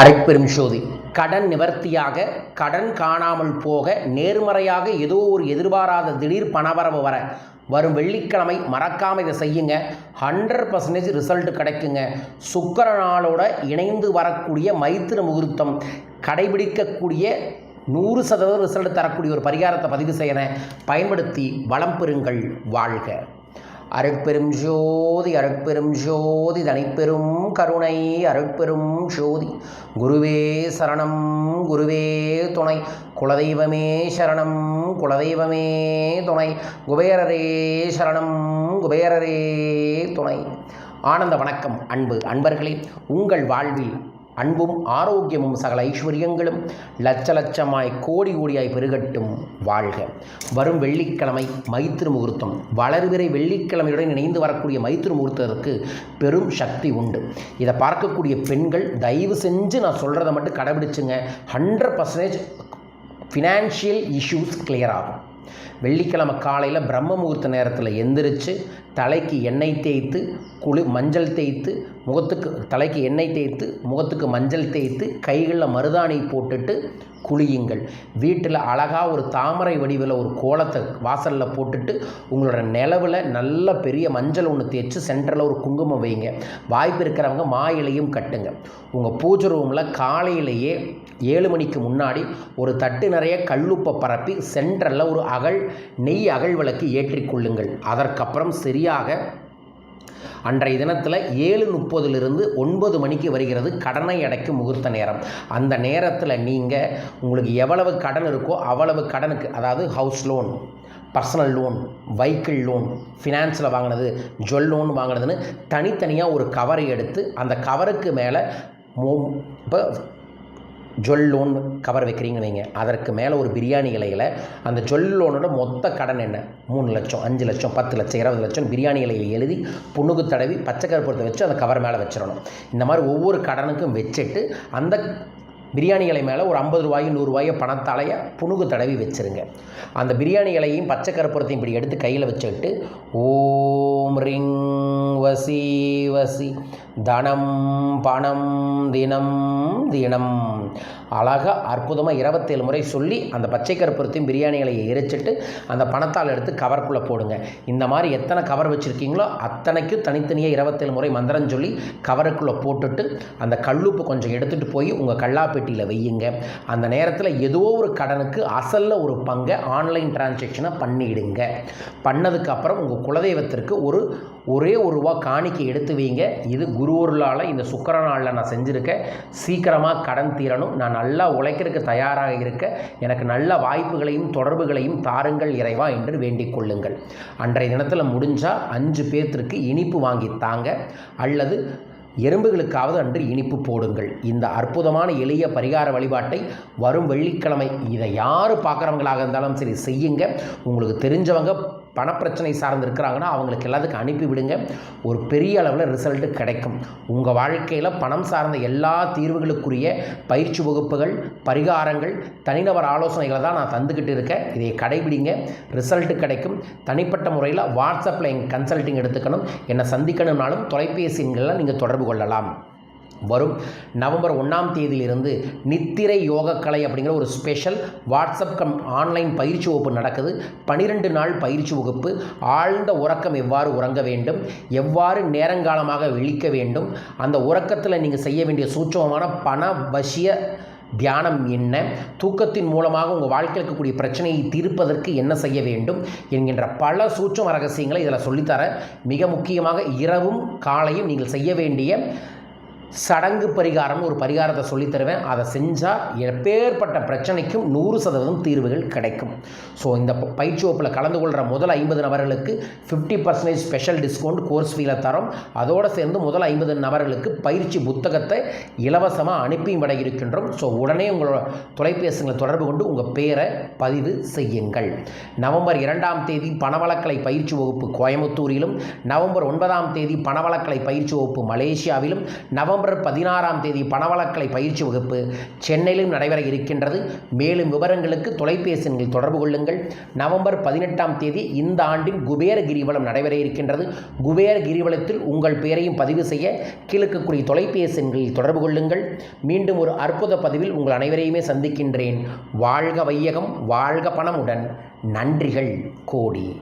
அரைப்பெரும் சோதி. கடன் நிவர்த்தியாக கடன் காணாமல் போக நேர்மறையாக ஏதோ ஒரு எதிர்பாராத திடீர் பணவரவு வர வரும் வெள்ளிக்கிழமை மறக்காமல் இதை செய்யுங்க. ஹண்ட்ரட் பர்சன்டேஜ் ரிசல்ட் கிடைக்குங்க. சுக்கர நாளோட இணைந்து வரக்கூடிய மைத்திர முகூர்த்தம் கடைபிடிக்கக்கூடிய நூறு சதவீதம் ரிசல்ட் தரக்கூடிய ஒரு பரிகாரத்தை பதிவு செய்கிறேன் பயன்படுத்தி வளம் பெறுங்கள் வாழ்க. அருட்பெரும் ஜோதி அருட்பெரும் ஜோதி தனிப்பெரும் கருணை அருட்பெரும் ஜோதி. குருவே சரணம் குருவே துணை. குலதெய்வமே சரணம் குலதெய்வமே துணை. குபேரரே சரணம் குபேரரே துணை. ஆனந்த வணக்கம் அன்பு அன்பர்களே. உங்கள் வாழ்வில் அன்பும் ஆரோக்கியமும் சகல ஐஸ்வர்யங்களும் லட்ச லட்சமாய் கோடி கோடியாய் பெருகட்டும் வாழ்க. வரும் வெள்ளிக்கிழமை மைத்திரு முகூர்த்தம். வளர்விரை வெள்ளிக்கிழமையுடன் இணைந்து வரக்கூடிய மைத்திரு முகூர்த்தத்திற்கு பெரும் சக்தி உண்டு. இதை பார்க்கக்கூடிய பெண்கள் தயவு செஞ்சு நான் சொல்கிறத மட்டும் கடைபிடிச்சுங்க. Hundred percentage financial issues clear ஆகும். வெள்ளிக்கிழமை காலையில் பிரம்ம முகூர்த்த நேரத்தில் எந்திரிச்சு தலைக்கு எண்ணெய் தேய்த்து குளி மஞ்சள் தேய்த்து முகத்துக்கு தலைக்கு எண்ணெய் தேய்த்து முகத்துக்கு மஞ்சள் தேய்த்து கைகளில் மருதாணி போட்டுட்டு குளியுங்கள். வீட்டில் அழகாக ஒரு தாமரை வடிவில் ஒரு கோலத்தை வாசலில் போட்டுட்டு உங்களோட நிலவில் நல்ல பெரிய மஞ்சள் ஒன்று தேய்ச்சி சென்டரில் ஒரு குங்குமம் வைங்க. வாய்ப்பு இருக்கிறவங்க மா இலையும் கட்டுங்க. உங்கள் பூஜை ரூமில் காலையிலேயே ஏழு மணிக்கு முன்னாடி ஒரு தட்டு நிறைய கல்லுப்பை பரப்பி சென்டரில் ஒரு அகல் நெய் அகல் விளக்கு ஏற்றிக்கொள்ளுங்கள் அதற்கப்புறம் சரியாக அன்றைய தினத்தில் ஏழு முப்பதுலேருந்து ஒன்பது மணிக்கு வருகிறது கடனை அடைக்கும் முகூர்த்த நேரம். அந்த நேரத்தில் நீங்கள் உங்களுக்கு எவ்வளவு கடன் இருக்கோ அவ்வளவு கடனுக்கு அதாவது house loan personal loan vehicle loan ஃபினான்ஸில் வாங்கினது ஜுவல் லோன் வாங்கினதுன்னு தனித்தனியாக ஒரு கவரை எடுத்து அந்த கவருக்கு மேலே மோ இப்போ ஜொல்லோன் கவர் வைக்கிறீங்கன்னு வைங்க. அதற்கு மேலே ஒரு பிரியாணி இலையில் அந்த ஜொல்லோனோட மொத்த கடன் என்ன? மூணு லட்சம் அஞ்சு லட்சம் பத்து லட்சம் இருபது லட்சம் பிரியாணி இலையில் எழுதி புண்ணுக்கு தடவி பச்சை கருப்பத்தை வச்சு அந்த கவர் மேலே வச்சிடணும். இந்த மாதிரி ஒவ்வொரு கடனுக்கும் வச்சுட்டு அந்த பிரியாணி இலை மேலே ஒரு ஐம்பது ரூபாயும் நூறுரூவாயோ பணத்தாலையை புணுகு தடவி வச்சுருங்க. அந்த பிரியாணி இலையும் பச்சை கருப்புறத்தையும் இப்படி எடுத்து கையில் வச்சுக்கிட்டு ஓம் ரிங் வசி வசி தனம் பணம் தினம் தினம் அழகாக அற்புதமாக இருபத்தேழு முறை சொல்லி அந்த பச்சை கருப்புறத்தையும் பிரியாணிகளை எரிச்சிட்டு அந்த பணத்தால் எடுத்து கவர்க்குள்ளே போடுங்க. இந்த மாதிரி எத்தனை கவர் வச்சுருக்கீங்களோ அத்தனைக்கும் தனித்தனியாக இருபத்தேழு முறை மந்திரம் சொல்லி கவருக்குள்ளே போட்டுட்டு அந்த கல்லுப்பு கொஞ்சம் எடுத்துகிட்டு போய் உங்கள் கல்லாப்பெட்டியில் வையுங்க. அந்த நேரத்தில் ஏதோ ஒரு கடனுக்கு அசலில் ஒரு பங்கை ஆன்லைன் டிரான்சாக்ஷனை பண்ணிடுங்க. பண்ணதுக்கப்புறம் உங்கள் குலதெய்வத்திற்கு ஒரு ஒரே ஒரு ரூபா காணிக்கை எடுத்து வைங்க. இது குருவருளால் இந்த சுக்கர நாளில் நான் செஞ்சுருக்கேன் சீக்கிரமாக கடன் தீரணும். நான் நல்லா உழைக்கிறதுக்கு தயாராக இருக்க எனக்கு நல்ல வாய்ப்புகளையும் தொடர்புகளையும் தாருங்கள் இறைவா என்று வேண்டிக் கொள்ளுங்கள். அன்றைய தினத்தில் முடிஞ்சால் அஞ்சு பேர்த்திற்கு இனிப்பு வாங்கி தாங்க அல்லது எறும்புகளுக்காவது அன்று இனிப்பு போடுங்கள். இந்த அற்புதமான எளிய பரிகார வழிபாட்டை வரும் வெள்ளிக்கிழமை இதை யார் பார்க்குறவங்களாக இருந்தாலும் சரி செய்யுங்க. உங்களுக்கு தெரிஞ்சவங்க பணப்பிரச்சனை சார்ந்து இருக்கிறாங்கன்னா அவங்களுக்கு எல்லாத்துக்கும் அனுப்பி விடுங்க. ஒரு பெரிய அளவில் ரிசல்ட்டு கிடைக்கும். உங்கள் வாழ்க்கையில் பணம் சார்ந்த எல்லா தீர்வுகளுக்குரிய பயிற்சி வகுப்புகள் பரிகாரங்கள் தனிநபர் ஆலோசனைகளை தான் நான் தந்துக்கிட்டு இருக்கேன். இதை கடைபிடிங்க. ரிசல்ட்டு கிடைக்கும். தனிப்பட்ட முறையில் வாட்ஸ்அப்பில் எங்கள் கன்சல்ட்டிங் எடுத்துக்கணும். என்னை சந்திக்கணும்னாலும் தொலைபேசி எண்களில் நீங்கள் தொடர்பு கொள்ளலாம். வரும். நவம்பர் ஒன்றாம் தேதியிலிருந்து நித்திரை யோகக்கலை அப்படிங்கிற ஒரு ஸ்பெஷல் வாட்ஸ்அப் கம் ஆன்லைன் பயிற்சி வகுப்பு நடக்குது. பனிரெண்டு நாள் பயிற்சி வகுப்பு. ஆழ்ந்த உறக்கம் எவ்வாறு உறங்க வேண்டும்? எவ்வாறு நேரங்காலமாக விழிக்க வேண்டும்? அந்த உறக்கத்தில் நீங்கள் செய்ய வேண்டிய சூட்சமமான பண வசிய தியானம் என்ன? தூக்கத்தின் மூலமாக உங்கள் வாழ்க்கையில் இருக்கக்கூடிய பிரச்சனையை தீர்ப்பதற்கு என்ன செய்ய வேண்டும்? என்கின்ற பல சூட்சம ரகசியங்களை இதில் சொல்லித்தர மிக முக்கியமாக இரவும் காலையும் நீங்கள் செய்ய வேண்டிய சடங்கு பரிகாரம் ஒரு பரிகாரத்தை சொல்லித் தருவேன். அதை செஞ்சால் எப்பேற்பட்ட பிரச்சனைக்கும் நூறு சதவீதம் தீர்வுகள் கிடைக்கும். ஸோ இந்த பயிற்சி வகுப்பில் கலந்து கொள்கிற முதல் ஐம்பது நபர்களுக்கு fifty percentage special discount course ஃபீல தரோம். அதோடு சேர்ந்து முதல் ஐம்பது நபர்களுக்கு பயிற்சி புத்தகத்தை இலவசமாக அனுப்பியும் விட இருக்கின்றோம். ஸோ உடனே உங்களோட தொலைபேசிகளை தொடர்பு கொண்டு உங்கள் பேரை பதிவு செய்யுங்கள். நவம்பர் இரண்டாம் தேதி பணவளக்கலை பயிற்சி வகுப்பு கோயம்புத்தூரிலும் நவம்பர் ஒன்பதாம் தேதி பணவளக்கலை பயிற்சி வகுப்பு மலேசியாவிலும் நவம்பர் நவம்பர் பதினாறாம் தேதி பணவளக்கலை பயிற்சி வகுப்பு சென்னையிலும் நடைபெற இருக்கின்றது. மேலும் விவரங்களுக்கு தொலைபேசியில் தொடர்பு கொள்ளுங்கள். நவம்பர் பதினெட்டாம் தேதி இந்த ஆண்டின் குபேர கிரிவலம் நடைபெற இருக்கின்றது. குபேர கிரிவலத்தில் உங்கள் பெயரையும் பதிவு செய்ய கீழக்கக்கூடிய தொலைபேசியங்களில் தொடர்பு கொள்ளுங்கள். மீண்டும் ஒரு அற்புத பதிவில் உங்கள் அனைவரையுமே சந்திக்கின்றேன். வாழ்க வையகம் வாழ்க பணமுடன். நன்றிகள் கோடி.